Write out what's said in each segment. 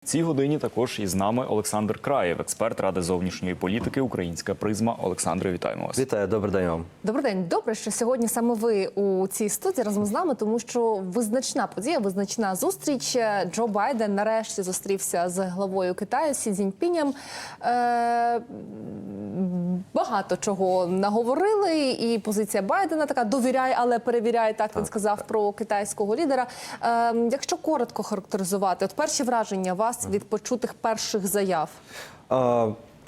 В цій годині також із нами Олександр Краєв, експерт Ради зовнішньої політики Українська призма. Олександре, вітаємо вас. Вітаю, добрий день вам. Добрий день. Добре, що сьогодні саме ви у цій студії разом з нами, тому що визначна подія, визначна зустріч. Джо Байден нарешті зустрівся з главою Китаю Сі Цзіньпінем. Е, багато чого наговорили, і позиція Байдена така довіряй, але перевіряй. Так він сказав про китайського лідера. Е, якщо коротко характеризувати, от перші враження вас від почутих перших заяв.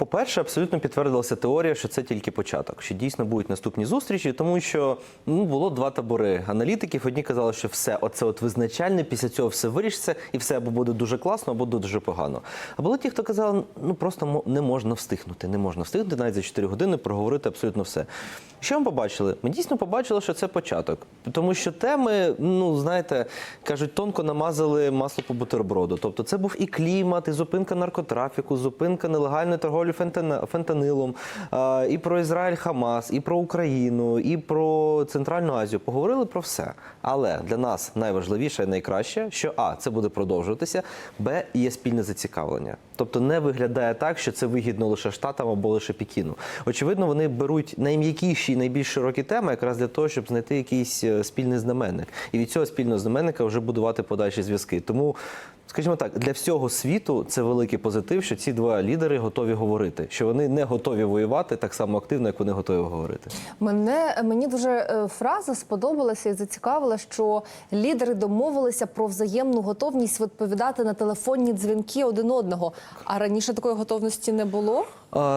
По-перше, абсолютно підтвердилася теорія, що це тільки початок, що дійсно будуть наступні зустрічі, тому що ну було два табори аналітиків. Одні казали, що все, оце от визначальне, після цього все вирішиться, і все або буде дуже класно, або дуже погано. А були ті, хто казали, ну просто не можна встигнути, не можна встигнути навіть за 4 години проговорити абсолютно все. Що ми побачили? Ми дійсно побачили, що це початок, тому що теми, ну знаєте, кажуть, тонко намазали масло по бутерброду. Тобто, це був і клімат, і зупинка наркотрафіку, зупинка нелегальної торговлі фентанилом, і про Ізраїль Хамас, і про Україну, і про Центральну Азію. Поговорили про все. Але для нас найважливіше і найкраще, що а це буде продовжуватися, б є спільне зацікавлення. Тобто не виглядає так, що це вигідно лише штатам або лише Пекіну. Очевидно, вони беруть найм'якіші і найбільш широкі теми, якраз для того, щоб знайти якийсь е, спільний знаменник, і від цього спільного знаменника вже будувати подальші зв'язки. Тому. Скажімо так, для всього світу це великий позитив, що ці два лідери готові говорити, що вони не готові воювати так само активно, як вони готові говорити. Мене мені дуже е, фраза сподобалася і зацікавила, що лідери домовилися про взаємну готовність відповідати на телефонні дзвінки один одного. А раніше такої готовності не було.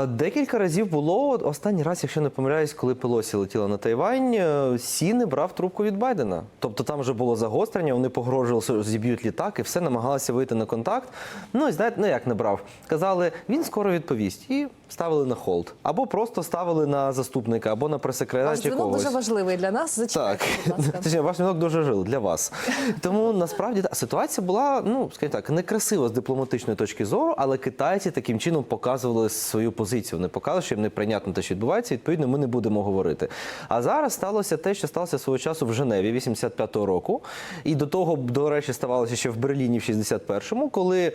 Декілька разів було останній раз, якщо не помиляюсь, коли Пелосі летіла на Тайвань, е, Сі не брав трубку від Байдена. Тобто там вже було загострення, вони погрожували, що зіб'ють літак і все намагалися вийти на контакт. Ну і знаєте, ну як не брав. Казали, він скоро відповість, і ставили на холд. Або просто ставили на заступника, або на Ваш прес-секретаря дзвінок когось. дуже важливий для нас. Зачекайте, Так, будь ласка. Ваш дзвінок дуже жив для вас. Тому насправді та, ситуація була, ну скажімо так, некрасива з дипломатичної точки зору, але китайці таким чином показували свою позицію. Вони показували, що їм неприйнятно те, що відбувається. Відповідно, ми не будемо говорити. А зараз сталося те, що сталося свого часу в Женеві 85-го року. І до того, до речі, ставалося ще в Берліні в 61-му, коли.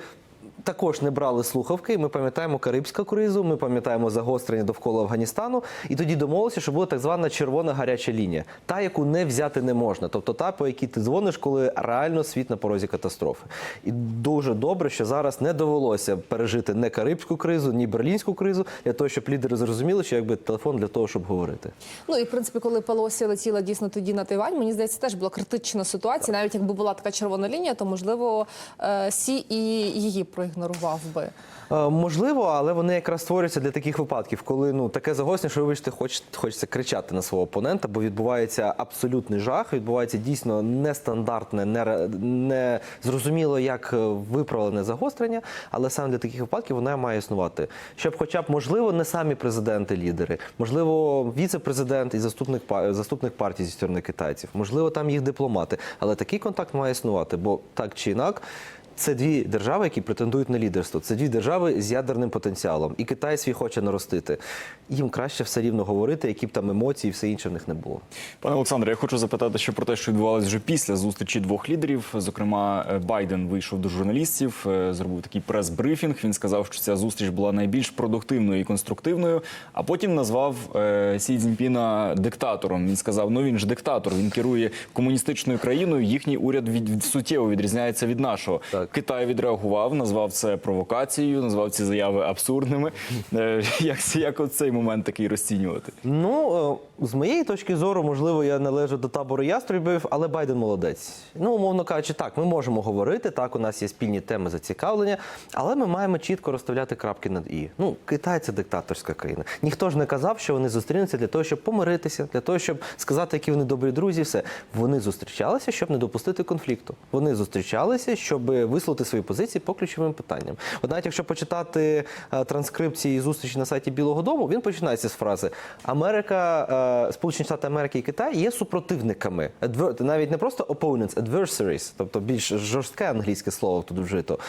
Також не брали слухавки. Ми пам'ятаємо Карибську кризу, ми пам'ятаємо загострення довкола Афганістану. І тоді домовилися, що буде так звана червона гаряча лінія, та яку не взяти не можна. Тобто та, по якій ти дзвониш, коли реально світ на порозі катастрофи. І дуже добре, що зараз не довелося пережити не Карибську кризу, ні берлінську кризу, для того, щоб лідери зрозуміли, що якби телефон для того, щоб говорити. Ну і в принципі, коли Пелосі летіла дійсно тоді на Тайвань, мені здається, теж була критична ситуація. Навіть якби була така червона лінія, то можливо е, Сі і її проігнорував би. Е, Можливо, але вони якраз створюються для таких випадків, коли ну таке загострення, що вибачте, хоч, хочеться кричати на свого опонента, бо відбувається абсолютний жах, відбувається дійсно нестандартне, не, не зрозуміло, як е, виправлене загострення, але саме для таких випадків вона має існувати. Щоб, хоча б можливо, не самі президенти, лідери, можливо, віце-президент і заступник заступник партії зі сторони китайців, можливо, там їх дипломати, але такий контакт має існувати, бо так чи інак. Це дві держави, які претендують на лідерство. Це дві держави з ядерним потенціалом. І Китай свій хоче наростити. Їм краще все рівно говорити, які б там емоції і все інше в них не було. Пане Олександре, я хочу запитати, що про те, що відбувалося вже після зустрічі двох лідерів. Зокрема, е, Байден вийшов до журналістів, е, зробив такий прес-брифінг. Він сказав, що ця зустріч була найбільш продуктивною і конструктивною. А потім назвав е, Сі Цзіньпіна диктатором. Він сказав: ну він ж диктатор, він керує комуністичною країною. Їхній уряд від суттєво відрізняється від нашого. Так. Китай відреагував, назвав це провокацією, назвав ці заяви абсурдними. Е, Як, як цей момент такий розцінювати? Ну, е, з моєї точки зору, можливо, я належу до табору ястребів, але Байден молодець. Ну, умовно кажучи, так, ми можемо говорити, так, у нас є спільні теми зацікавлення, але ми маємо чітко розставляти крапки над і. Ну, Китай це диктаторська країна. Ніхто ж не казав, що вони зустрінуться для того, щоб помиритися, для того, щоб сказати, які вони добрі друзі. Все вони зустрічалися, щоб не допустити конфлікту. Вони зустрічалися, щоб висловити свої позиції по ключовим питанням. От навіть якщо почитати е, транскрипції зустрічі на сайті Білого Дому, він починається з фрази Америка, е, Сполучені Штати Америки і Китай є супротивниками. Навіть не просто opponents, adversaries, тобто більш жорстке англійське слово тут вжито.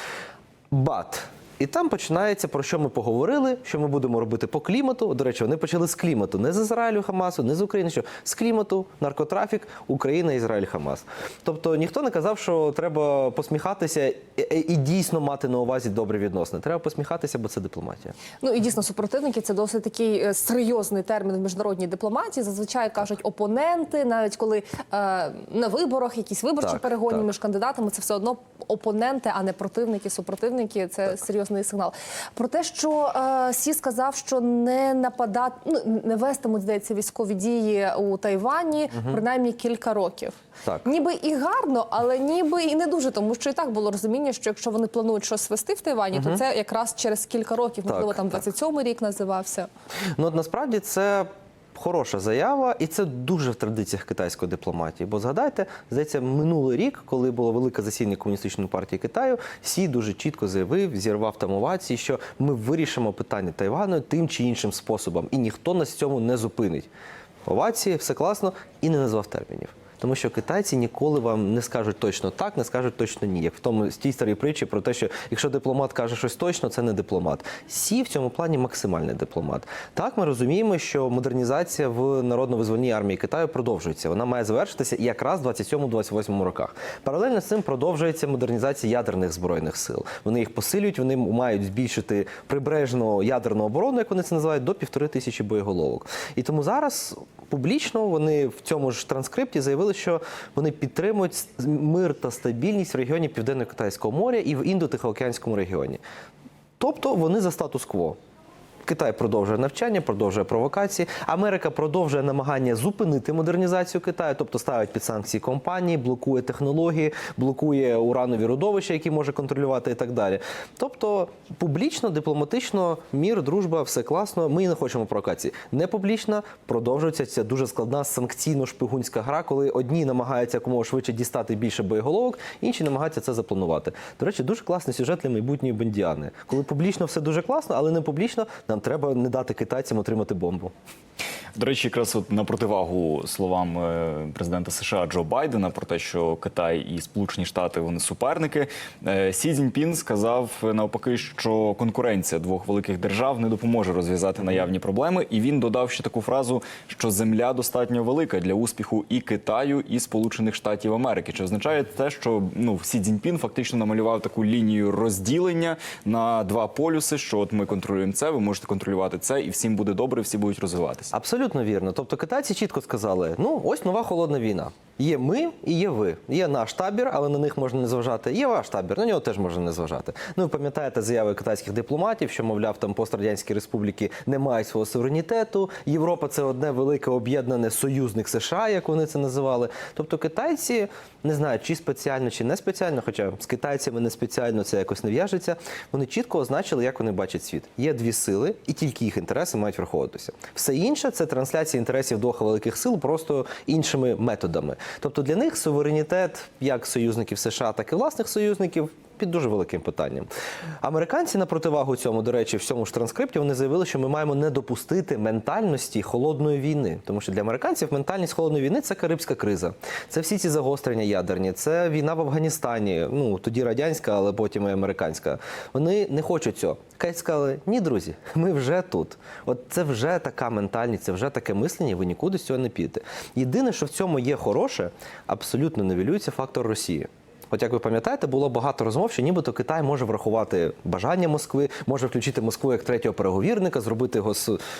But І там починається про що ми поговорили, що ми будемо робити по клімату. До речі, вони почали з клімату, не з Ізраїлю, Хамасу, не з України. Що з клімату, наркотрафік, Україна, Ізраїль, Хамас. Тобто ніхто не казав, що треба посміхатися і, і- дійсно мати на увазі добрі відносини. Треба посміхатися, бо це дипломатія. Ну і дійсно супротивники це досить такий е, серйозний термін в міжнародній дипломатії. Зазвичай кажуть опоненти, навіть коли е, на виборах якісь виборчі Так, перегоні так. між кандидатами, це все одно опоненти, а не противники, супротивники. Це серйозний сигнал. Про те, що е, Сі сказав, що не нападати, ну не вестимуть, здається, військові дії у Тайвані принаймні кілька років. Так. Ніби і гарно, але ніби і не дуже, тому що і так було розуміння, що якщо вони планують щось вести в Тайвані, то це якраз через кілька років, Так, можливо, там так. 27-й рік називався. Ну от насправді це. Хороша заява, і це дуже в традиціях китайської дипломатії. Бо згадайте, здається, минулий рік, коли було велике засідання комуністичної партії Китаю, Сі дуже чітко заявив, зірвав там овації, що ми вирішимо питання Тайвану тим чи іншим способом, і ніхто нас цьому не зупинить. Овації, все класно, і не назвав термінів. Тому що китайці ніколи вам не скажуть точно так, не скажуть точно ні. Як в тому з тій старій притчі про те, що якщо дипломат каже щось точно, це не дипломат. Сі в цьому плані максимальний дипломат. Так, ми розуміємо, що модернізація в народно-визвольній армії Китаю продовжується. Вона має завершитися якраз в 27-28 роках. Паралельно з цим продовжується модернізація ядерних збройних сил. Вони їх посилюють, вони мають збільшити прибережну ядерну оборону, як вони це називають, до півтори тисячі боєголовок. І тому зараз публічно вони в цьому ж транскрипті заявили, що вони підтримують мир та стабільність в регіоні Південно-Китайського моря і в Індо-Тихоокеанському регіоні. Тобто вони за статус-кво. Китай продовжує навчання, продовжує провокації. Америка продовжує намагання зупинити модернізацію Китаю, тобто ставить під санкції компанії, блокує технології, блокує уранові родовища, які може контролювати і так далі. Тобто публічно, дипломатично, мір, дружба, все класно. Ми не хочемо провокації. Не публічно продовжується ця дуже складна санкційно-шпигунська гра, коли одні намагаються якомога швидше дістати більше боєголовок, інші намагаються це запланувати. До речі, дуже класний сюжет для майбутньої бондіани. Коли публічно все дуже класно, але не публічно, нам треба не дати китайцям отримати бомбу. До речі, якраз от на противагу словам е, президента США Джо Байдена про те, що Китай і Сполучені Штати вони суперники. е, Сі Цзіньпін сказав навпаки, що конкуренція двох великих держав не допоможе розв'язати наявні проблеми. І він додав ще таку фразу, що земля достатньо велика для успіху і Китаю, і Сполучених Штатів Америки. Чи означає те, що ну Сі Цзіньпін фактично намалював таку лінію розділення на два полюси, що от ми контролюємо це, ви можете контролювати це, і всім буде добре, всі будуть розвиватися. Абсолютно вірно. Тобто китайці чітко сказали: ну ось нова холодна війна. Є ми і є ви. Є наш табір, але на них можна не зважати. Є ваш табір, на нього теж можна не зважати. Ну ви пам'ятаєте заяви китайських дипломатів, що мовляв там пострадянські республіки не мають свого суверенітету. Європа це одне велике об'єднане союзник США, як вони це називали. Тобто китайці не знаю, чи спеціально, чи не спеціально, хоча з китайцями не спеціально це якось не в'яжеться. Вони чітко означили, як вони бачать світ. Є дві сили, і тільки їх інтереси мають враховуватися. Все інше це трансляція інтересів двох великих сил просто іншими методами. Тобто для них суверенітет як союзників США, так і власних союзників. Під дуже великим питанням. Американці на противагу цьому, до речі, в цьому ж транскрипті вони заявили, що ми маємо не допустити ментальності холодної війни. Тому що для американців ментальність холодної війни це карибська криза. Це всі ці загострення ядерні, це війна в Афганістані. Ну тоді радянська, але потім і американська. Вони не хочуть цього. Кай сказали, ні, друзі, ми вже тут. От це вже така ментальність, це вже таке мислення. Ви нікуди з цього не підете. Єдине, що в цьому є хороше, абсолютно нивелюється фактор Росії. От як ви пам'ятаєте, було багато розмов, що нібито Китай може врахувати бажання Москви, може включити Москву як третього переговірника, зробити його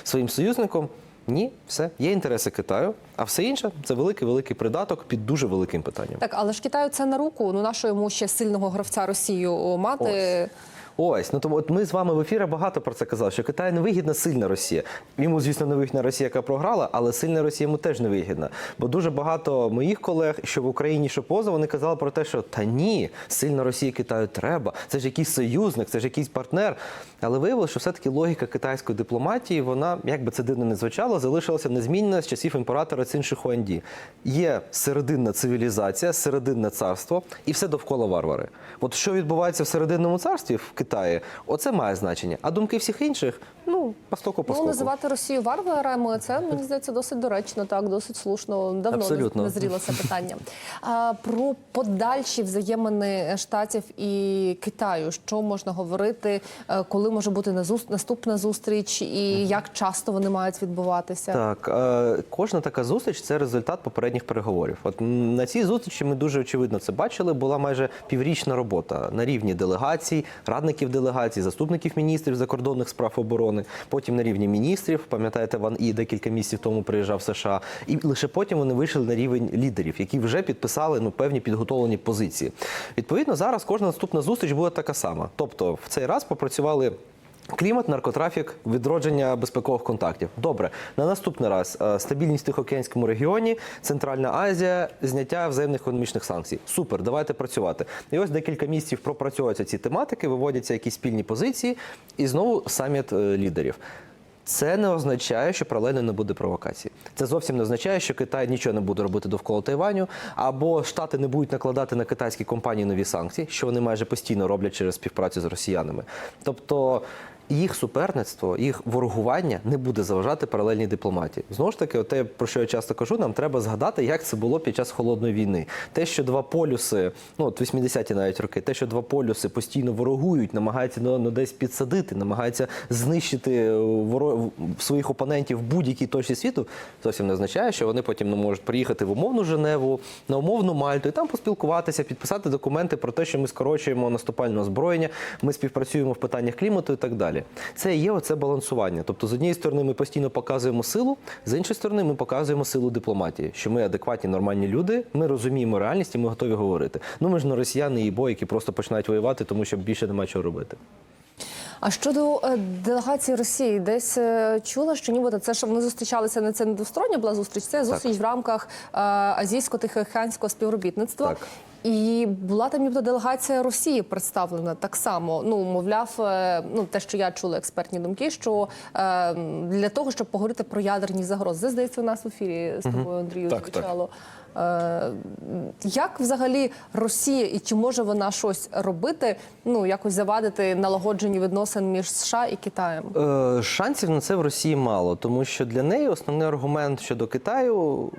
своїм союзником. Ні, все є інтереси Китаю, а все інше це великий великий придаток під дуже великим питанням. Так, але ж Китаю це на руку. Ну нашому йому ще сильного гравця Росію мати. Ось, ну тому от ми з вами в ефірі багато про це казали, що Китаю не вигідна сильна Росія. Йому, звісно, не вигідна Росія, яка програла, але сильна Росія йому теж не вигідна. Бо дуже багато моїх колег, що в Україні, що поза, вони казали про те, що та ні, сильна Росія Китаю треба. Це ж якийсь союзник, це ж якийсь партнер. Але виявилося, що все-таки логіка китайської дипломатії, вона, як би це дивно не звучало, залишилася незмінна з часів імператора Цин Хуанді. Є серединна цивілізація, серединне царство, і все довкола варвари. От що відбувається в серединному царстві Китаї, оце має значення. А думки всіх інших Ну, постоку по Ну, називати Росію варварами, це мені здається досить доречно, так досить слушно. Давно Абсолютно. не зріло це питання. А, про подальші взаємини штатів і Китаю. Що можна говорити, е, коли може бути наступна зустріч, і як часто вони мають відбуватися? Так, е, кожна така зустріч це результат попередніх переговорів. От на цій зустрічі ми дуже очевидно це бачили. Була майже піврічна робота на рівні делегацій, радників делегацій, заступників міністрів закордонних справ оборони, потім на рівні міністрів. Пам'ятаєте, Ван І декілька місяців тому приїжджав в США, і лише потім вони вийшли на рівень лідерів, які вже підписали ну певні підготовлені позиції. Відповідно, зараз кожна наступна зустріч буде така сама. Тобто, в цей раз попрацювали. Клімат, наркотрафік, відродження безпекових контактів. Добре, на наступний раз е, стабільність в Тихоокеанському регіоні, Центральна Азія, зняття взаємних економічних санкцій. Супер, давайте працювати. І ось декілька місяців пропрацьовуються ці тематики, виводяться якісь спільні позиції, і знову саміт е, лідерів. Це не означає, що паралельно не буде провокації. Це зовсім не означає, що Китай нічого не буде робити довкола Тайваню, або Штати не будуть накладати на китайські компанії нові санкції, що вони майже постійно роблять через співпрацю з росіянами. Тобто їх суперництво, їх ворогування не буде заважати паралельній дипломатії. Знову ж таки, те, про що я часто кажу, нам треба згадати, як це було під час холодної війни. Те, що два полюси, ну от 80-ті навіть роки, те, що два полюси постійно ворогують, намагаються ну, ну, десь підсадити, намагаються знищити е, воро... своїх опонентів в будь-якій точці світу, зовсім не означає, що вони потім не можуть приїхати в умовну Женеву, на умовну Мальту і там поспілкуватися, підписати документи про те, що ми скорочуємо наступальне озброєння, ми співпрацюємо в питаннях клімату і так далі. Це є оце балансування. Тобто, з однієї сторони, ми постійно показуємо силу, з іншої сторони, ми показуємо силу дипломатії, що ми адекватні, нормальні люди, ми розуміємо реальність і ми готові говорити. Ну ми ж не росіяни і бо, які просто починають воювати, тому що більше немає чого робити. А щодо е, делегації Росії, десь е, чула, що нібито це що вони зустрічалися не це не двостороння була зустріч, це зустріч в рамках е, азійсько-тихоокеанського співробітництва. Так. І була там нібито делегація Росії представлена так само. Ну мовляв, е, ну те, що я чула експертні думки, що е, для того, щоб поговорити про ядерні загрози, Це, здається, у нас в ефірі з тобою, Андрію, Так, так. Е, Як взагалі Росія і чи може вона щось робити, ну якось завадити налагодженню відносин між США і Китаєм? Е, Шансів на це в Росії мало, тому що для неї основний аргумент щодо Китаю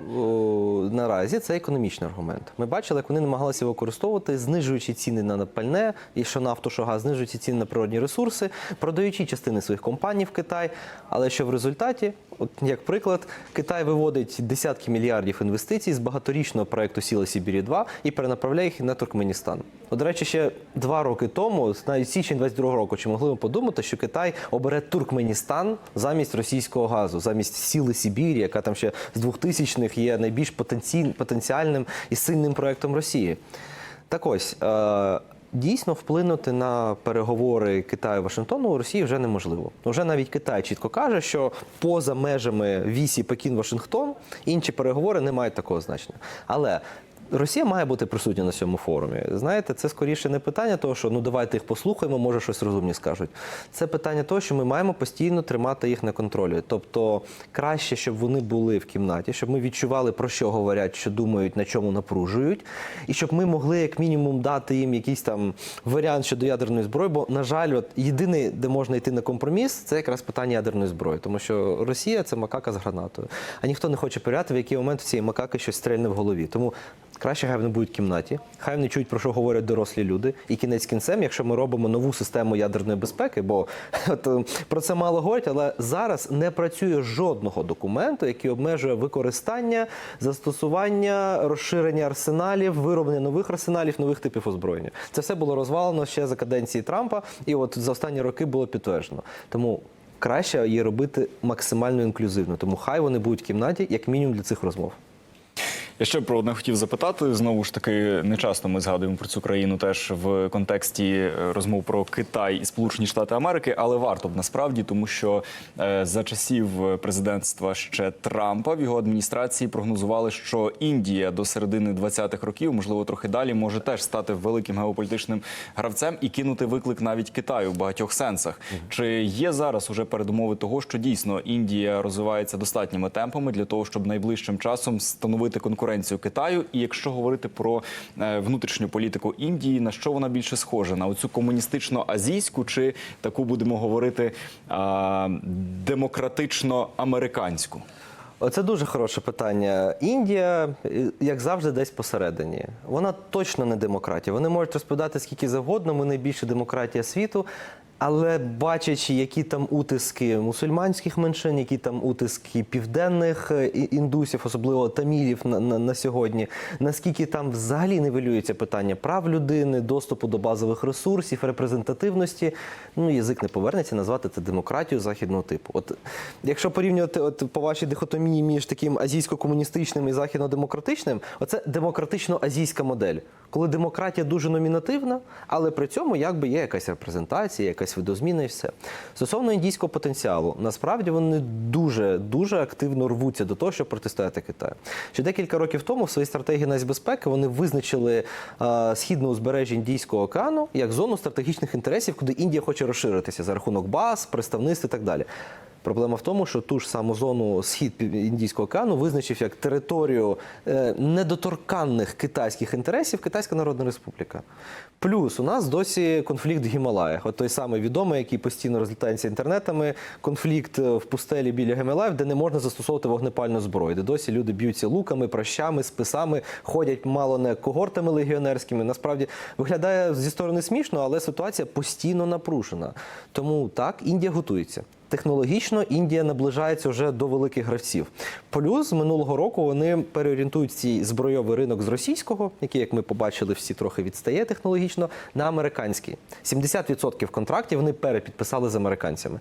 наразі це економічний аргумент. Ми бачили, як вони намагалися використовувати, знижуючи ціни на пальне, і що нафту, що газ, знижуючи ціни на природні ресурси, продаючи частини своїх компаній в Китай. Але що в результаті, от як приклад, Китай виводить десятки мільярдів інвестицій з багаторічного проекту Сіла Сібірі 2 і перенаправляє їх на Туркменістан. От, до речі, ще два роки тому, навіть січень 22 року, чи могли ми подумати, що Китай обере Туркменістан замість російського газу, замість сіли Сібірі, яка там ще з 2000-х є найбільш потенційним потенціальним і сильним проектом Росії. Так ось. Е- Дійсно вплинути на переговори Китаю Вашингтону у Росії вже неможливо. Вже навіть Китай чітко каже, що поза межами вісі Пекін-Вашингтон інші переговори не мають такого значення. Але Росія має бути присутня на цьому форумі. Знаєте, це скоріше не питання того, що ну давайте їх послухаємо, може щось розумні скажуть. Це питання того, що ми маємо постійно тримати їх на контролі. Тобто краще, щоб вони були в кімнаті, щоб ми відчували про що говорять, що думають, на чому напружують, і щоб ми могли як мінімум дати їм якийсь там варіант щодо ядерної зброї. Бо, на жаль, от єдине, де можна йти на компроміс, це якраз питання ядерної зброї, тому що Росія це макака з гранатою. А ніхто не хоче перевіряти, в який момент в цієї макаки щось стрельне в голові. Тому краще хай вони будуть в кімнаті, хай вони чують, про що говорять дорослі люди. І кінець кінцем, якщо ми робимо нову систему ядерної безпеки, бо от, е, про це мало говорять, але зараз не працює жодного документу, який обмежує використання, застосування, розширення арсеналів, вироблення нових арсеналів, нових типів озброєння. Це все було розвалено ще за каденції Трампа, і от за останні роки було підтверджено. Тому. Краще її робити максимально інклюзивно, тому хай вони будуть в кімнаті, як мінімум для цих розмов. Я ще про одне хотів запитати. Знову ж таки, не часто ми згадуємо про цю країну теж в контексті е, розмов про Китай і Сполучені Штати Америки, але варто б насправді, тому що е, за часів президентства ще Трампа в його адміністрації прогнозували, що Індія до середини 20-х років, можливо, трохи далі, може теж стати великим геополітичним гравцем і кинути виклик навіть Китаю в багатьох сенсах. Чи є зараз уже передумови того, що дійсно Індія розвивається достатніми темпами для того, щоб найближчим часом становити конкуренцію конкуренцію Китаю. І якщо говорити про е, внутрішню політику Індії, на що вона більше схожа? На оцю комуністично-азійську чи таку будемо говорити демократично-американську? Оце дуже хороше питання. Індія, е, як завжди, десь посередині. Вона точно не демократія. Вони можуть розповідати скільки завгодно. Ми найбільша демократія світу. Але бачачи, які там утиски мусульманських меншин, які там утиски південних е, індусів, особливо тамілів на, на, на сьогодні, наскільки там взагалі нивелюється питання прав людини, доступу до базових ресурсів, репрезентативності, ну язик не повернеться назвати це демократію західного типу. От якщо порівнювати от, по вашій дихотомії між таким азійсько-комуністичним і західно-демократичним, оце демократично-азійська модель, коли демократія дуже номінативна, але при цьому якби є якась репрезентація, якась видозміна і все. Стосовно індійського потенціалу, насправді вони дуже дуже активно рвуться до того, щоб протистояти Китаю. Ще декілька років тому в своїй стратегії нацбезпеки вони визначили е, східне узбережжя Індійського океану як зону стратегічних інтересів, куди Індія хоче розширитися за рахунок баз, представництв і так далі. Проблема в тому, що ту ж саму зону схід Індійського океану визначив як територію е, недоторканних китайських інтересів Китайська Народна Республіка. Плюс у нас досі конфлікт в Гімалаях, от той самий відомий, який постійно розлітається інтернетами, конфлікт е, в пустелі біля Гімалаїв, де не можна застосовувати вогнепальну зброю, де досі люди б'ються луками, прощами, списами, ходять мало не когортами легіонерськими. Насправді виглядає зі сторони смішно, але ситуація постійно напружена. Тому так, Індія готується. Технологічно Індія наближається вже до великих гравців. Плюс минулого року вони переорієнтують цей збройовий ринок з російського, який, як ми побачили, всі трохи відстає технологічно, на американський. 70% контрактів вони перепідписали з американцями.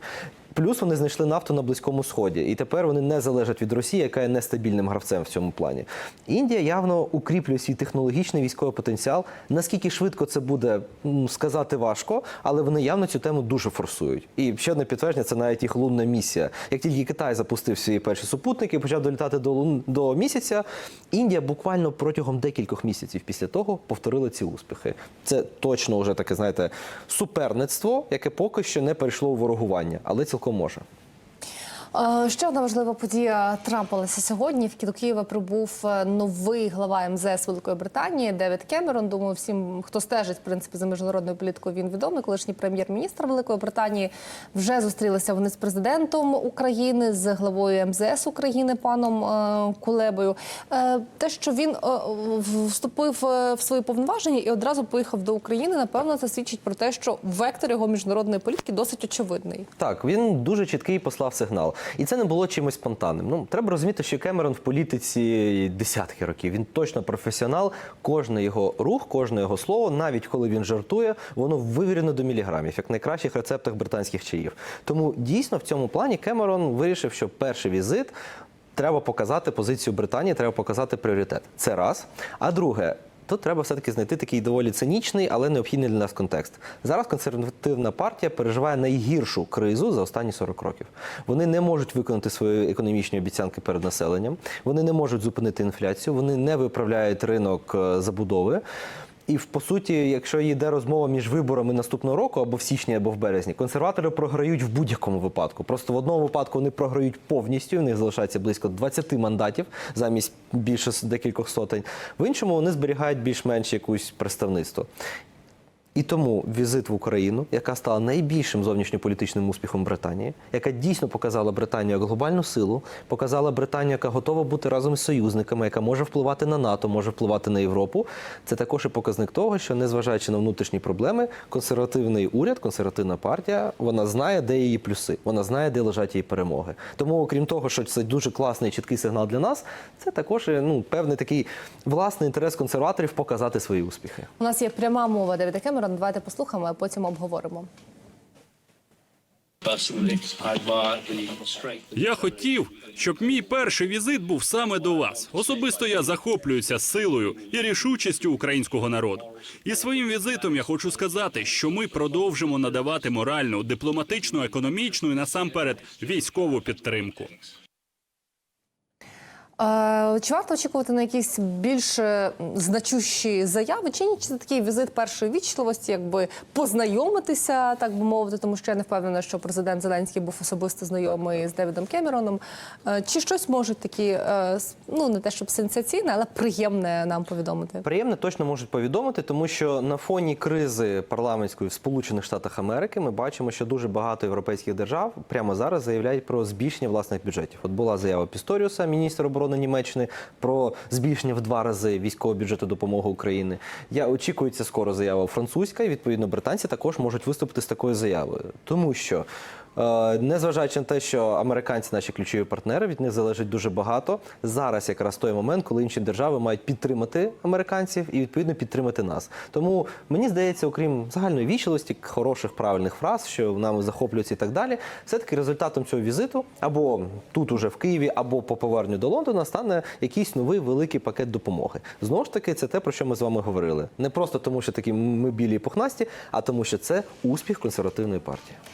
Плюс вони знайшли нафту на Близькому Сході, і тепер вони не залежать від Росії, яка є нестабільним гравцем в цьому плані. Індія явно укріплює свій технологічний військовий потенціал. Наскільки швидко це буде сказати важко, але вони явно цю тему дуже форсують. І ще одне підтвердження це навіть їх лунна місія. Як тільки Китай запустив свої перші супутники, почав долітати до лун до місяця. Індія буквально протягом декількох місяців після того повторила ці успіхи. Це точно вже таке, знаєте, суперництво, яке поки що не перейшло у ворогування, але цілком може. Ще одна важлива подія трапилася сьогодні. В до Києва прибув е, новий глава МЗС Великої Британії Девід Кемерон. Думаю, всім, хто стежить в принципі за міжнародною політикою, він відомий. Колишній прем'єр-міністр Великої Британії вже зустрілися вони з президентом України, з главою МЗС України паном е, Кулебою. Е, Те, що він вступив в свої повноваження і одразу поїхав до України, напевно, це свідчить про те, що вектор його міжнародної політики досить очевидний. Так, він дуже чіткий послав сигнал. І це не було чимось спонтанним. Ну, треба розуміти, що Кемерон в політиці десятки років. Він точно професіонал. Кожний його рух, кожне його слово, навіть коли він жартує, воно вивірено до міліграмів, як в найкращих рецептах британських чаїв. Тому дійсно в цьому плані Кемерон вирішив, що перший візит. Треба показати позицію Британії, треба показати пріоритет. Це раз. А друге, Тут треба все-таки знайти такий доволі цинічний, але необхідний для нас контекст. Зараз консервативна партія переживає найгіршу кризу за останні 40 років. Вони не можуть виконати свої економічні обіцянки перед населенням, вони не можуть зупинити інфляцію, вони не виправляють ринок е, забудови. І в по суті, якщо йде розмова між виборами наступного року або в січні, або в березні, консерватори програють в будь-якому випадку. Просто в одному випадку вони програють повністю. В них залишається близько 20 мандатів замість більше декількох сотень. В іншому вони зберігають більш-менш якусь представництво. І тому візит в Україну, яка стала найбільшим зовнішньополітичним успіхом Британії, яка дійсно показала Британію як глобальну силу, показала Британію, яка готова бути разом із союзниками, яка може впливати на НАТО, може впливати на Європу. Це також і показник того, що незважаючи на внутрішні проблеми, консервативний уряд, консервативна партія, вона знає, де її плюси, вона знає, де лежать її перемоги. Тому, окрім того, що це дуже класний чіткий сигнал для нас, це також ну певний такий власний інтерес консерваторів показати свої успіхи. У нас є пряма мова Девіда Кемерона. Давайте послухаємо, а потім обговоримо. Я хотів, щоб мій перший візит був саме до вас. Особисто я захоплююся силою і рішучістю українського народу. І своїм візитом я хочу сказати, що ми продовжимо надавати моральну, дипломатичну, економічну і насамперед військову підтримку. Чи варто очікувати на якісь більш е, значущі заяви? Чи ні? Чи це такий візит першої вічливості, якби познайомитися, так би мовити, тому що я не впевнена, що президент Зеленський був особисто знайомий з Девідом Кемероном. Е, Чи щось можуть такі, е, ну не те, щоб сенсаційне, але приємне нам повідомити? Приємне точно можуть повідомити, тому що на фоні кризи парламентської в Сполучених Штатах Америки ми бачимо, що дуже багато європейських держав прямо зараз заявляють про збільшення власних бюджетів. От була заява Пісторіуса, міністра оборони Німеччини, про збільшення в два рази військового бюджету допомоги України. Я очікується скоро заява французька, і відповідно британці також можуть виступити з такою заявою, тому що. Е, Незважаючи на те, що американці наші ключові партнери, від них залежить дуже багато. Зараз якраз той момент, коли інші держави мають підтримати американців і відповідно підтримати нас. Тому мені здається, окрім загальної вічливості, хороших правильних фраз, що нами захоплюються і так далі, все-таки результатом цього візиту або тут уже в Києві, або по поверненню до Лондона стане якийсь новий великий пакет допомоги. Знову ж таки, це те, про що ми з вами говорили. Не просто тому, що такі ми білі і пухнасті, а тому, що це успіх консервативної партії.